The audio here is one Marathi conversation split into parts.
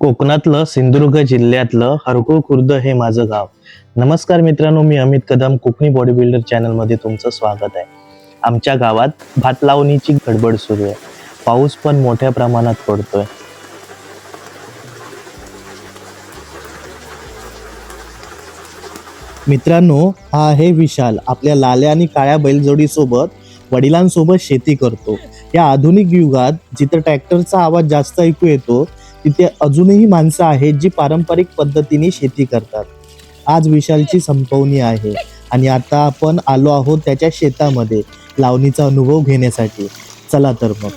कोकणातलं सिंधुदुर्ग जिल्ह्यातलं हरकुळ खुर्द हे माझं गाव. नमस्कार मित्रांनो मी अमित कदम कोकणी बॉडी बिल्डर चॅनलमध्ये तुमचं स्वागत आहे. आमच्या गावात भात लावणीची गडबड सुरू आहे. पाऊस पण मोठ्या प्रमाणात पडतोय. मित्रांनो हा आहे विशाल. आपल्या लाल्या आणि काळ्या बैलजोडी सोबत वडिलांसोबत शेती करतो. या आधुनिक युगात जिथं ट्रॅक्टरचा आवाज जास्त ऐकू येतो तिथे अजूनही माणसं आहेत जी पारंपरिक पद्धतीने शेती करतात. आज विशालची संपवणी आहे आणि आता आपण आलो आहोत त्याच्या शेतामध्ये लावणीचा अनुभव घेण्यासाठी. चला तर मग.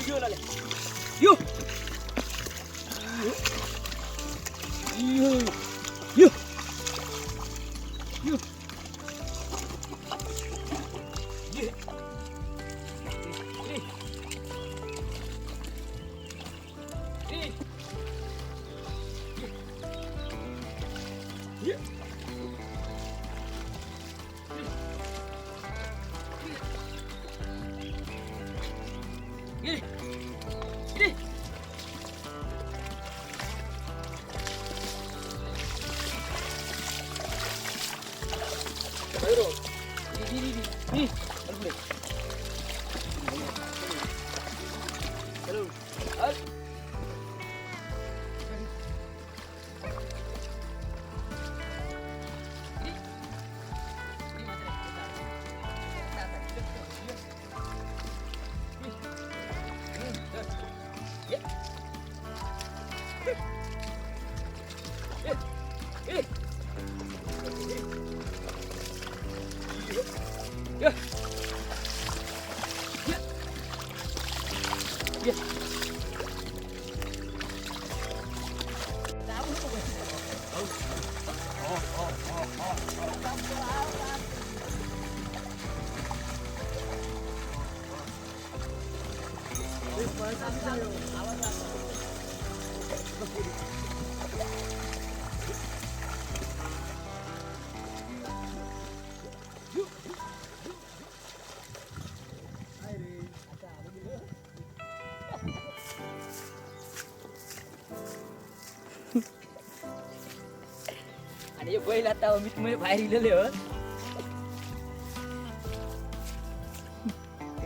आणि हे बैल आता मी तुम्ही बाहेर गेलेले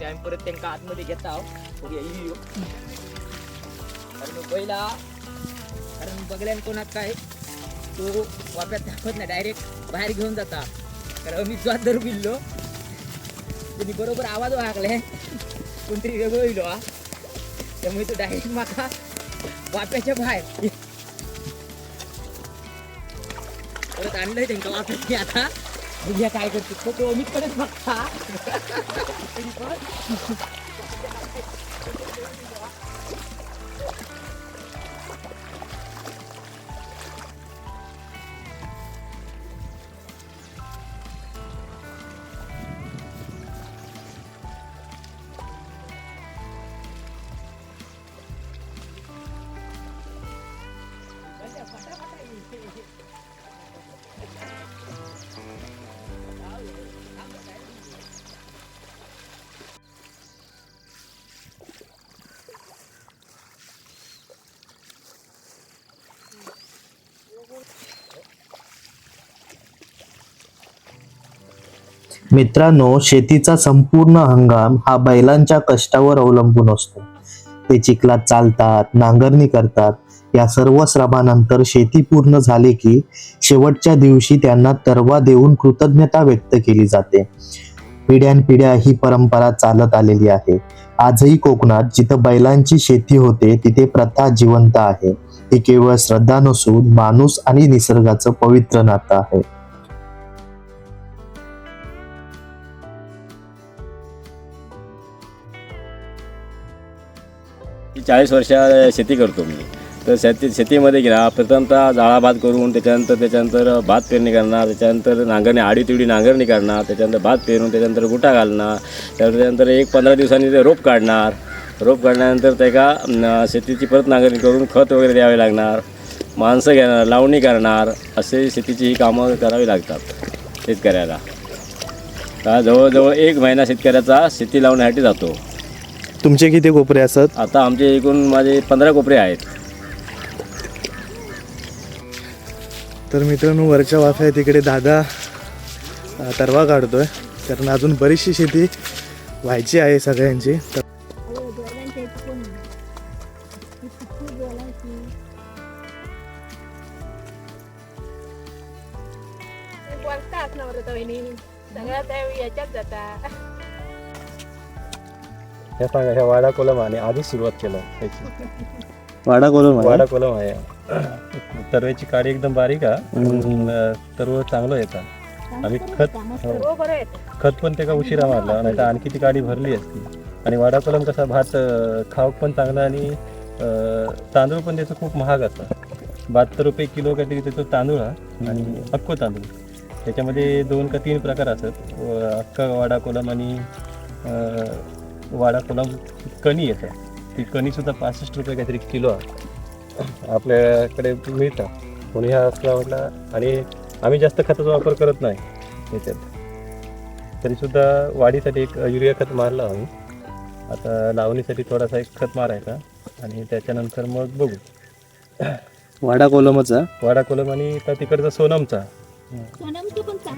आम्ही परत त्यांना आतमध्ये घेता आहो. बघूया, येऊ, कारण मग बैला कारण बघल्यान कोणात काय तो वाप्यात दाखवत नाही डायरेक्ट बाहेर घेऊन जाता. कारण आम्ही जात धरू गेलो त्यांनी बरोबर आवाज वागले. कोणतरी वेगळं होईल हो, हा त्यामुळे तो डायरेक्ट माका वाप्याच्या बाहेर. परत आणलंय त्यांना वाप्यात की आता. बघूया काय करतो. तो अमित कडेच बघता मित्रांनो शेतीचा संपूर्ण हंगाम हा बैलांच्या कष्टावर अवलंबून असतो. ते चिखलात चालतात नांगरणी करतात. या सर्व श्रमानंतर शेती पूर्ण झाली की शेवटच्या दिवशी त्यांना तरवा देऊन कृतज्ञता व्यक्त केली जाते. पिढ्यानपिढ्या ही परंपरा चालत आलेली आहे. आजही कोकणात जिथं बैलांची शेती होते तिथे प्रथा जिवंत आहे. ही केवळ श्रद्धा नसून माणूस आणि निसर्गाचं पवित्र नातं आहे. चाळीस वर्ष शेती करतो मी. तर शेती शेतीमध्ये गेला प्रथमतः जाळा भात करून त्याच्यानंतर त्याच्यानंतर भात पेरणी करणार त्याच्यानंतर नांगरणी आडी तिडी नांगरणी करणार त्याच्यानंतर भात पेरून त्याच्यानंतर गुटा घालणार त्यानंतर एक पंधरा दिवसांनी ते रोप काढणार. रोप काढल्यानंतर त्याका शेतीची परत नांगरणी करून खत वगैरे द्यावे लागणार माणसं घेणार लावणी करणार असे शेतीची ही कामं करावी लागतात शेतकऱ्याला. जवळजवळ एक महिना शेतकऱ्याचा शेती लावण्यासाठी जातो. तुमचे किती कोपरे असतात? आता आमचे एकूण माझे पंधरा कोपरे आहेत. तर मित्रांनो वरच्या वाफ्या तिकडे दादा तरवा काढतोय. कारण अजून बरीचशी शेती व्हायची आहे सगळ्यांची. तर ह्या सांगा ह्या वाडा कोलम आणि आधीच सुरुवात केलं. त्याची वाडा कोलम आहे. वाडा कोलम आहे. तरवेची काडी एकदम बारीक आहे. तरव चांगलं येतं. आम्ही खत हो. आहेत खत पण ते का उशिरा मारला नाही तर आणखी ती गाडी भरली असती. आणि वाडा कलम कसा भात अं, खाऊक पण चांगला आणि अं, तांदूळ पण त्याचं खूप महाग असतं. बहात्तर रुपये किलो काहीतरी त्याचं तांदूळ हा. आणि अक्को तांदूळ. त्याच्यामध्ये दोन का तीन प्रकार असतात. व अक्का वाडा कोलम आणि अं, वाडा कोलम कणी येतं. ती कणीसुद्धा पासष्ट रुपये काहीतरी किलो आहे आपल्याकडे मिळतं. म्हणून ह्या असला म्हटला आणि आम्ही जास्त खताचा वापर करत नाही त्याच्यात तरीसुद्धा वाढीसाठी एक युरिया खत मारला आम्ही. आता लावणीसाठी थोडासा एक खत मारायचा आणि त्याच्यानंतर मग बघू. वाडा कोलमच? आहे. वाडा कोलम आणि त्या तिकडचा सोनमचा.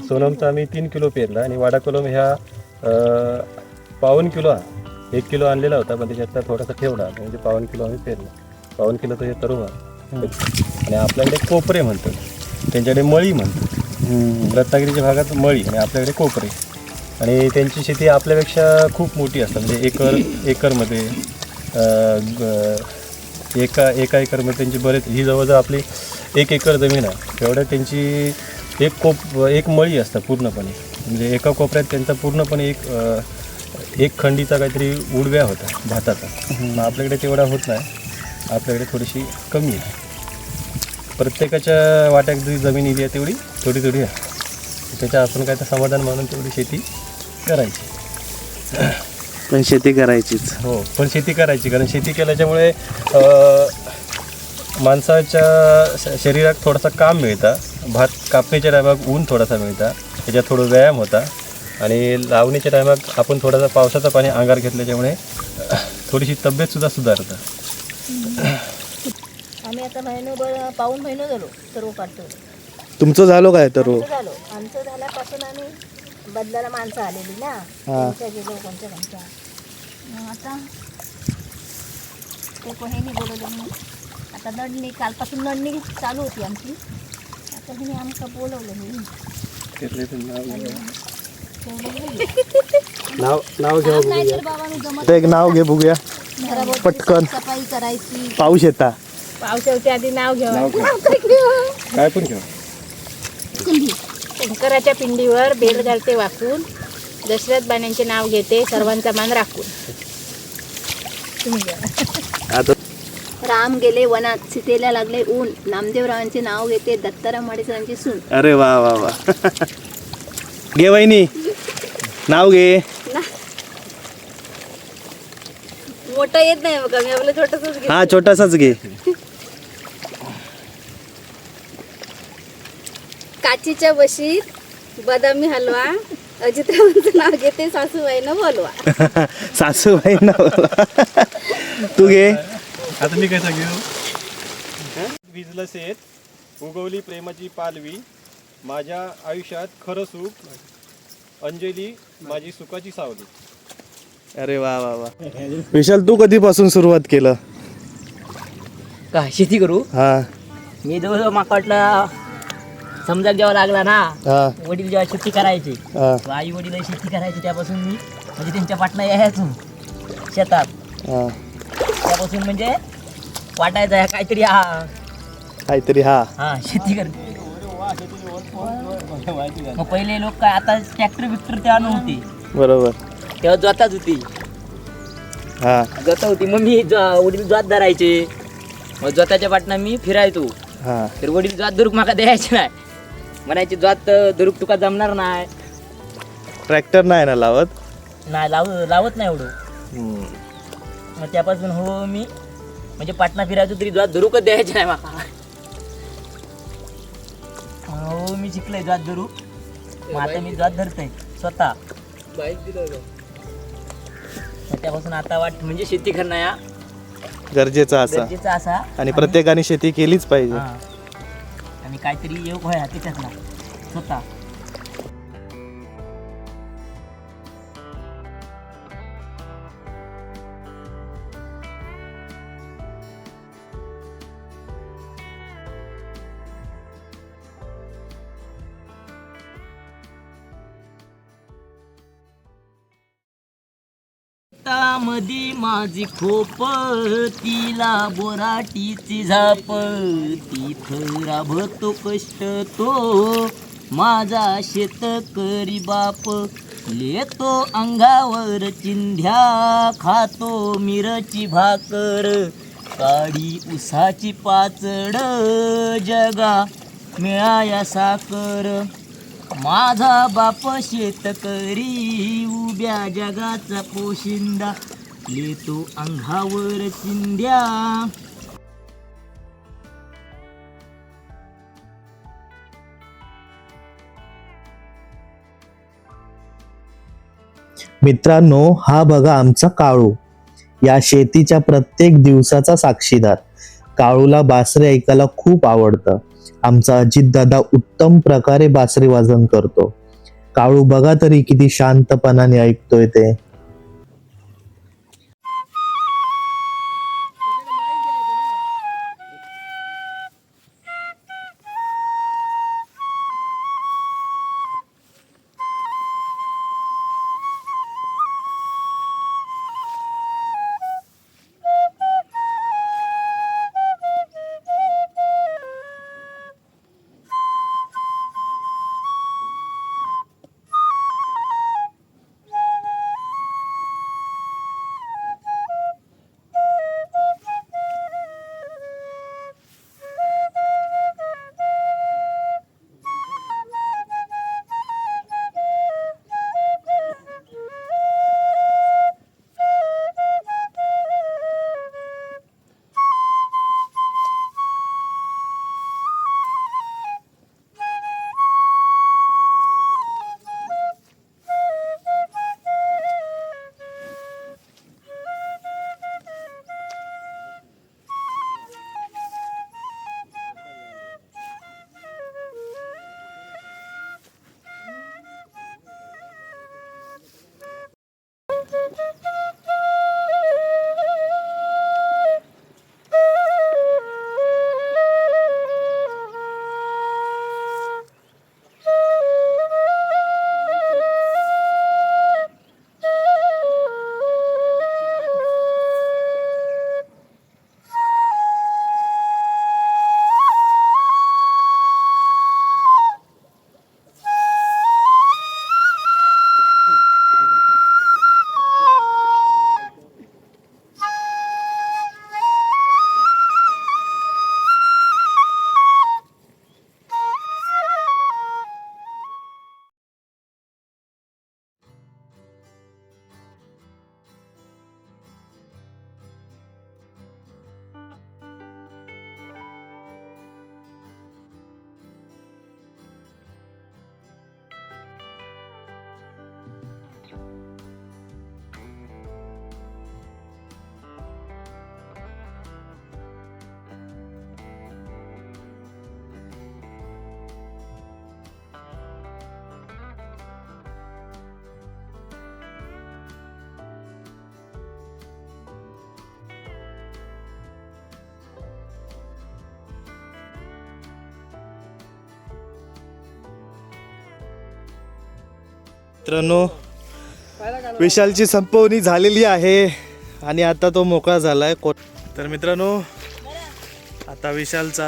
सोनमचा आम्ही तीन किलो पेरला आणि वाडा कोलम ह्या पाऊण किलो हा. एक किलो आणलेला होता पण त्याच्यातला थोडासा ठेवला. म्हणजे पाऊण किलो आम्ही पेरला. पाऊण किलो तो हे आहे. आणि आपल्याकडे कोपरे म्हणतात त्यांच्याकडे मळी म्हणतात रत्नागिरीच्या भागात मळी आणि आपल्याकडे कोपरे. आणि त्यांची शेती आपल्यापेक्षा खूप मोठी असतात म्हणजे एकर एकरमध्ये एका एका एकरमध्ये त्यांची बरेच ही जवळजवळ आपली एक एकर जमीन आहे. तेवढ्या त्यांची एक कोप एक मळी असतात पूर्णपणे. म्हणजे एका कोपऱ्यात त्यांचा पूर्णपणे एक एक खंडीचा काहीतरी उडव्या होता भाताचा. मग आपल्याकडे तेवढा होत नाही. आपल्याकडे थोडीशी कमी आहे. प्रत्येकाच्या वाट्यात जी जमीन इली आहे तेवढी थोडी थोडी आहे. त्याच्या आपण काय तर समाधान म्हणून तेवढी शेती करायची. पण शेती करायचीच. हो पण शेती करायची. कारण शेती केल्याच्यामुळे माणसाच्या शरीरात थोडासा काम मिळतं. भात कापणीच्या टायमात ऊन थोडासा मिळता. त्याच्यात थोडं व्यायाम होता. आणि लावणीच्या टायमात आपण थोडासा पावसाचं पाणी अंगार घेतल्याच्यामुळे थोडीशी तब्येतसुद्धा सुधारतं. आम्ही आता महिनोभर पाऊन महिना झालो सर्व काढतो तुमचं झालं काय तर? आमचं झालो. आमचं झाल्यापासून आम्ही बदलाला माणसं आलेली ना. गेलो कोणत्या कोणत्या मग आता ते कोणी बोलवलं मी आता नडणी कालपासून नडणी चालू होती आमची. आता मी आमचं बोलवलं मी नाव घ्या बाबा मी जमत एक नाव घे बघूया. पटकन. सफाई करायची. पाऊस येता. आधी नाव काय पण घेऊ शंकराच्या पिंडीवर बेल घालते वाकून. दशरथ बाण्यांचे नाव घेते. सर्वांचा मान राखून. तुम्ही घ्या. आता राम गेले वनात. सीतेला लागले ऊन. नामदेवरावांचे नाव घेते दत्ताराम माडेसरांची सून. अरे वा वा वा. घे वहिनी. नाव घे मोठं येत नाही बघा मी आपलं छोटस हा छोटासाच घे. काचीच्या बशीत बदामी हलवा अजितरावांचं नाव घेते सासूबाईनं बोलवा. सासूबाई नाव तू घे. आता मी कसं घेऊ? भिजलं शेत उगवली प्रेमाची पालवी माझ्या आयुष्यात खरं सुख अंजली माझी सुखाची सावली. अरे वा वा वा. विशाल तू कधीपासून सुरुवात केलं? का शेती करू? हा. मी जवळजवळ माका वाटलं समजा जेव्हा लागला ना हा. वडील जेव्हा शेती करायचे हा. आई वडील शेती करायची त्यापासून मी म्हणजे त्यांच्या पाटणा यायचो शेतात. हा. त्यापासून म्हणजे वाटायचं काहीतरी हा. काहीतरी हा. हा शेती करते मग पहिले लोक काय आता ट्रॅक्टर बिक्टर ते आणून होती बरोबर. तेव्हा जोताच होती. हा. जोता होती. मग मी ज- वडील जोत धरायचे. मग जोताच्या पाटणा मी फिरायचो. हा. तर वडील जोत धरूक माका द्यायचे नाही. म्हणायचे जोत धरूक तुका जमणार नाही. ट्रॅक्टर नाही ना लावत? नाही लाव लावत नाही एवढं. हम्म. मग त्यापासून हो मी म्हणजे पाटणा फिरायचो तरी जोत धरूकच द्यायचे नाही माका. मी शिकलोय जोत धरू. मग आता मी जोत धरतोय. स्वतः. त्यापासून आता वाट म्हणजे शेती करणं या. गरजेचा असा. गरजेचा असा. आणि प्रत्येकाने शेती केलीच पाहिजे. हा. आणि काहीतरी योग व्हाया त्याच्यात ना. स्वतः. मधी माझी खोप तिला बोराटीची झाप. तिथं राबतो कष्ट तो माझा शेतकरी बाप. लेतो अंगावर चिंध्या खातो मिरची भाकर. काळी उसाची पाचड जगा मिळाया साकर माझा बाप शेतकरी उभ्या जगाचा पोशिंदा. लेतो अंगावर चिंध्या मित्रांनो हा बघा आमचा काळू. या शेतीच्या प्रत्येक दिवसाचा साक्षीदार. काळूला बासरी ऐकायला खूप आवडतं. आमचा अजित दादा उत्तम प्रकारे बासरी वाजन करतो. काळू बघा तरी किती शांतपणाने ऐकतोय ते. मित्रांनो विशालची संपवणी झालेली आहे आणि आता तो मोकळा झाला आहे को तर मित्रांनो आता विशालचा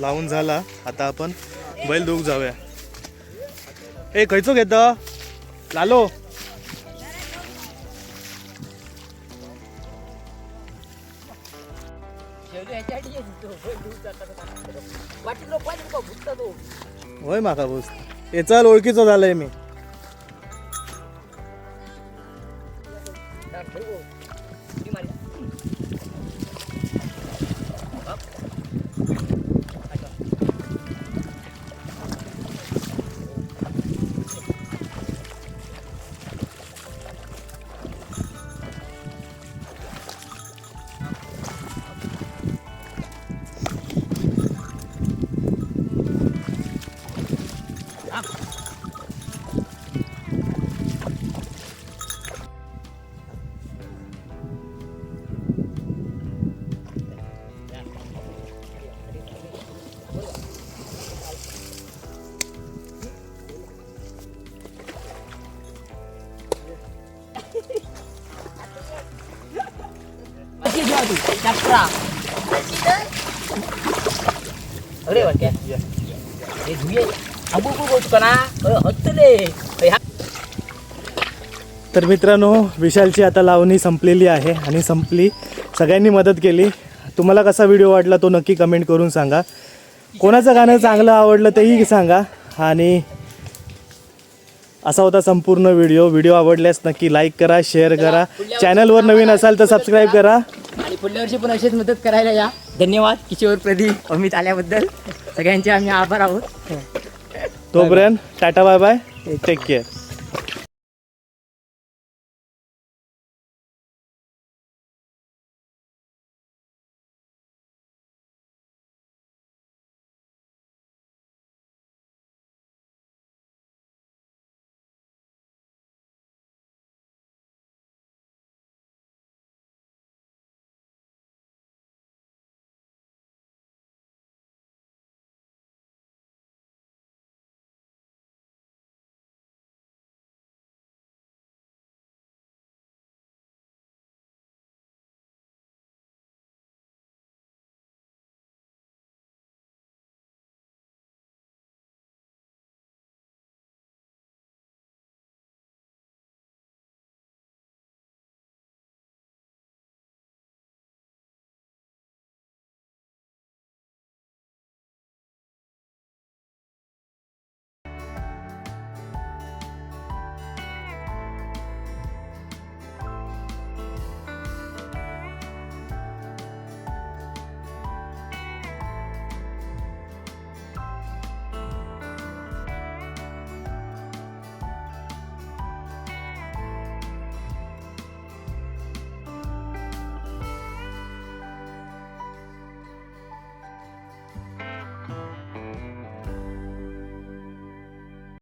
लावून झाला. आता आपण बैल दुख जाऊया. ए खयचो घेत. लालो. होय माका भूस हे चल ओळखीचं झालंय मी. तर मित्रांनो विशालची आता लावणी संपलेली आहे आणि संपली. सगळ्यांनी मदत केली. तुम्हाला कसा व्हिडिओ वाटला तो नक्की कमेंट करून सांगा. कोणाचं गाणं चांगलं आवडलं तेही सांगा. आणि असा होता संपूर्ण व्हिडिओ. व्हिडिओ आवडल्यास नक्की लाईक करा शेअर करा. चॅनलवर नवीन असाल तर सबस्क्राईब करा. आणि पुढल्या वर्षी पण अशीच मदत करायला या. धन्यवाद किशोर प्रदीप अमित आल्याबद्दल. सगळ्यांचे आम्ही आभार आहोत. तोपर्यंत tata bye bye. Take care